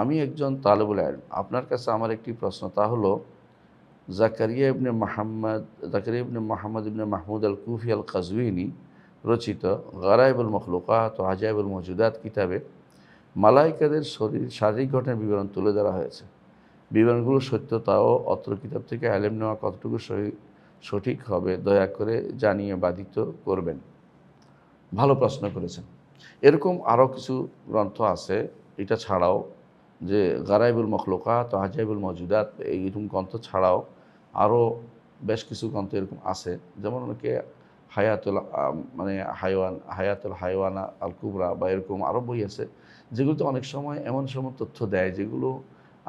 আমি একজন তালেবুল আলম আপনার কাছে আমার একটি প্রশ্ন, তা হলো, জাকারিয়া ইবনে মাহমদ, জাকারিয়া ইবনে মাহমদ ইবনে মাহমুদ আল কুফি আল কাজউইনি রচিত গারাইবুল মখলুকাত ও আজাইবুল মজুদাত কিতাবে মালাইকাদের শরীর শারীরিক ঘটনার বিবরণ তুলে ধরা হয়েছে। বিবরণগুলো সত্যতাও অত্র কিতাব থেকে আলেম নেওয়া কতটুকু সঠিক হবে দয়া করে জানিয়ে বাধিত করবেন। ভালো প্রশ্ন করেছেন। এরকম আরও কিছু গ্রন্থ আছে, এটা ছাড়াও যে গারাইবুল মখলুকাত ও আজাইবুল মজুদাত এইরকম গ্রন্থ ছাড়াও আরও বেশ কিছু গ্রন্থ এরকম আছে। যেমন অনেকে হায়াতুল মানে হাইওয়ান, হায়াতুল হাইওয়ানা আল কুবরা বা এরকম আরও বই আছে, যেগুলোতে অনেক সময় এমন সময় তথ্য দেয় যেগুলো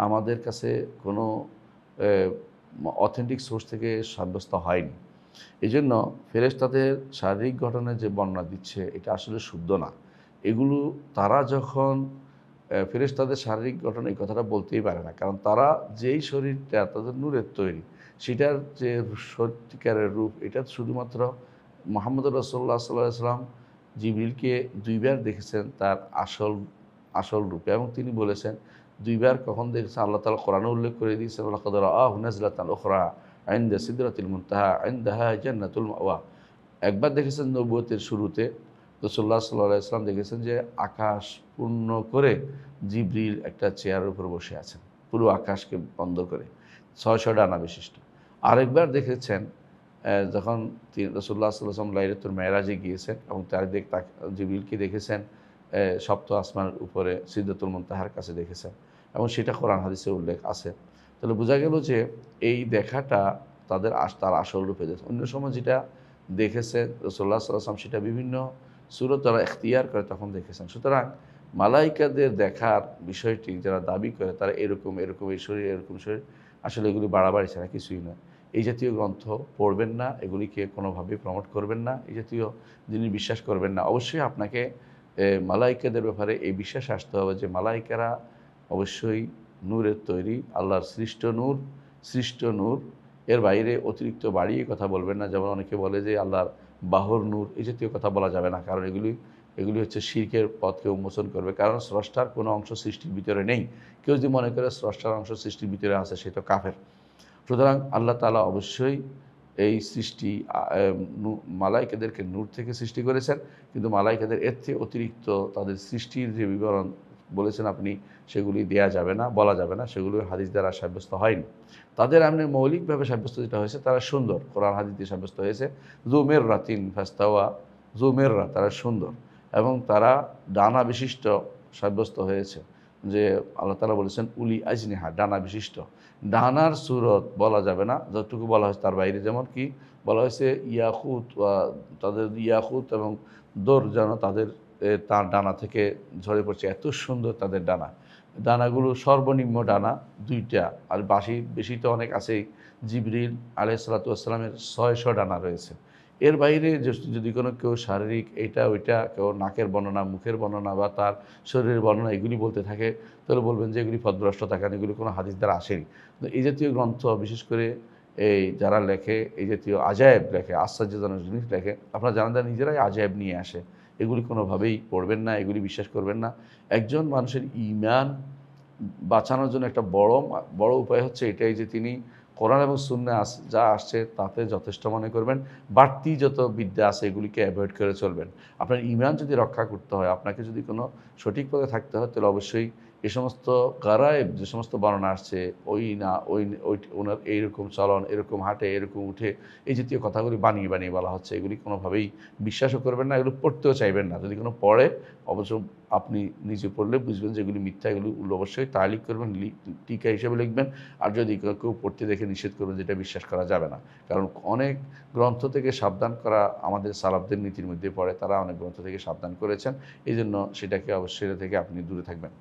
আমাদের কাছে কোনো অথেন্টিক সোর্স থেকে সাব্যস্ত হয়নি। এই জন্য ফেরেশতাদের শারীরিক ঘটনায় যে বর্ণনা দিচ্ছে, এটা আসলে শুদ্ধ না। এগুলো তারা যখন ফেরেশতাদের শারীরিক ঘটনা এই কথাটা বলতেই পারে না। কারণ তারা যেই শরীরটা, তাদের নূরের তৈরি, সেটার যে সত্যিকারের রূপ, এটা শুধুমাত্র মোহাম্মদ রসোল্লা সাল্লাম জিবরিলকে দুইবার দেখেছেন তার আসল আসল রূপে। এবং তিনি বলেছেন, দুইবার কখন দেখেছেন? আল্লাহ তালা কোরআনে উল্লেখ করে দিয়েছেন আল্লাহ আহ নাজলাতাল ওখরা আইন্দা সিদ্রাতুল মুনতাহা আইন্দাহা জান্নাতুল মাওয়া। একবার দেখেছেন নবুয়তের শুরুতে রসোল্লা সাল্লাহ ইসলাম দেখেছেন যে আকাশ পূর্ণ করে জিবরিল একটা চেয়ারের উপর বসে আছেন, পুরো আকাশকে বন্ধ করে, ছয়শো ডানা বিশিষ্ট। আরেকবার দেখেছেন যখন তিনি রসুল্লাহ সাল্লাম লাইলাতুল মেয়েরাজে গিয়েছেন এবং তার দেখ তাকে, জিবরিলকে দেখেছেন সপ্ত আসমানের উপরে সিদ্ধাতুল মুনতাহার কাছে দেখেছেন এবং সেটা কোরআন হাদিসে উল্লেখ আছে। তাহলে বোঝা গেল যে এই দেখাটা তাদের আস, তার আসল রূপে অন্য সময় যেটা দেখেছে রসোল্লা সাল্লাম সেটা বিভিন্ন সুরত তারা এখতিয়ার করে তখন দেখেছেন। সুতরাং মালাইকাদের দেখার বিষয়টি যারা দাবি করে, তারা এরকম এরকম, এই শরীর, এরকম শরীর, আসলে এগুলি বাড়াবাড়ি ছাড়া কিছুই নয়। এই জাতীয় গ্রন্থ পড়বেন না, এগুলিকে কোনোভাবেই প্রমোট করবেন না, এই জাতীয় যিনি বিশ্বাস করবেন না। অবশ্যই আপনাকে মালাইকাদের ব্যাপারে এই বিশ্বাস আসতে হবে যে মালাইকারা অবশ্যই নূরের তৈরি, আল্লাহর সৃষ্ট নূর সৃষ্ট নূর। এর বাইরে অতিরিক্ত বাড়িয়ে কথা বলবেন না। যেমন অনেকে বলে যে আল্লাহর বাহর নূর, এই জাতীয় কথা বলা যাবে না। কারণ এগুলি এগুলি হচ্ছে শির্কের পথকে উন্মোচন করবে। কারণ স্রষ্টার কোনো অংশ সৃষ্টির ভিতরে নেই। কেউ যদি মনে করে স্রষ্টার অংশ সৃষ্টির ভিতরে আছে, সে তো কাফের। সুতরাং আল্লাহ তালা অবশ্যই এই সৃষ্টি মালাইকাদেরকে নূর থেকে সৃষ্টি করেছেন। কিন্তু মালাইকাদের এর থেকে অতিরিক্ত তাদের সৃষ্টির যে বিবরণ বলেছেন আপনি, সেগুলি দেয়া যাবে না, বলা যাবে না, সেগুলি হাদিস দ্বারা সাব্যস্ত হয়নি। তাদের আপনি মৌলিকভাবে সাব্যস্ত যেটা হয়েছে, তারা সুন্দর। কোরআন হাদিস দিয়ে সাব্যস্ত হয়েছে জুমের রাতিন ফাস্তাওয়া, জুমেররা, তারা সুন্দর। এবং তারা ডানা বিশিষ্ট সাব্যস্ত হয়েছে, যে আল্লাহ তালা বলেছেন, উলি আজনিহা, ডানা বিশিষ্ট। ডানার সুরত বলা যাবে না, যতটুকু বলা হয়েছে তার বাইরে, যেমন কি বলা হয়েছে ইয়াকুত তাদের ইয়াকুত এবং দোর যেন তাদের তার ডানা থেকে ঝরে পড়ছে। এত সুন্দর তাদের ডানা। ডানাগুলো সর্বনিম্ন ডানা, দুইটা। আর বাসি বেশি তো অনেক আছেই। জিবরিল আলাইসালাতামের ছয়শো ডানা রয়েছে। এর বাইরে যদি কোনো কেউ শারীরিক এটা, ওইটা, কেউ নাকের বর্ণনা, মুখের বর্ণনা বা তার শরীরের বর্ণনা এগুলি বলতে থাকে, তাহলে বলবেন যে এগুলি পদভ্রষ্টতা কারণ এগুলি কোনো হাদিস দ্বারা আসেনি। তো এই জাতীয় গ্রন্থ, বিশেষ করে এই যারা লেখে, এই জাতীয় আজায়েব লেখে, আশ্চর্যজনক জিনিস লেখে, আপনারা জানেন তারা নিজেরাই আজায়েব নিয়ে আসে এগুলি কোনোভাবেই পড়বেন না, এগুলি বিশ্বাস করবেন না। একজন মানুষের ইমান বাঁচানোর জন্য একটা বড় বড় উপায় হচ্ছে এটাই যে তিনি কোরআন এবং শূন্য যা আসছে তাতে যথেষ্ট মনে করবেন। বাড়তি যত বিদ্যা আছে এগুলিকে অ্যাভয়েড করে চলবেন। আপনার ইমান যদি রক্ষা করতে হয়, আপনাকে যদি কোনো সঠিক পথে থাকতে হয়, তাহলে অবশ্যই এই সমস্ত গারায়েব যে সমস্ত বর্ণনা আসছে, ওই না, ওই ওই ওনার এইরকম চলন, এরকম হাঁটে, এরকম উঠে, এই জাতীয় কথাগুলি বানিয়ে বানিয়ে বলা হচ্ছে। এগুলি কোনোভাবেই বিশ্বাসও করবেন না, এগুলো পড়তেও চাইবেন না। যদি কোনো পড়ে, অবশ্য আপনি নিজে পড়লে বুঝবেন যে এগুলি মিথ্যা, এগুলি অবশ্যই তালিক করবেন টিকা হিসেবে লিখবেন। আর যদি কেউ পড়তে দেখে নিষেধ করবেন যেটা বিশ্বাস করা যাবে না। কারণ অনেক গ্রন্থ থেকে সাবধান করা আমাদের সালাবদের নীতির মধ্যে পড়ে, তারা অনেক গ্রন্থ থেকে সাবধান করেছেন। এই জন্য সেটাকে অবশ্যই থেকে আপনি দূরে থাকবেন।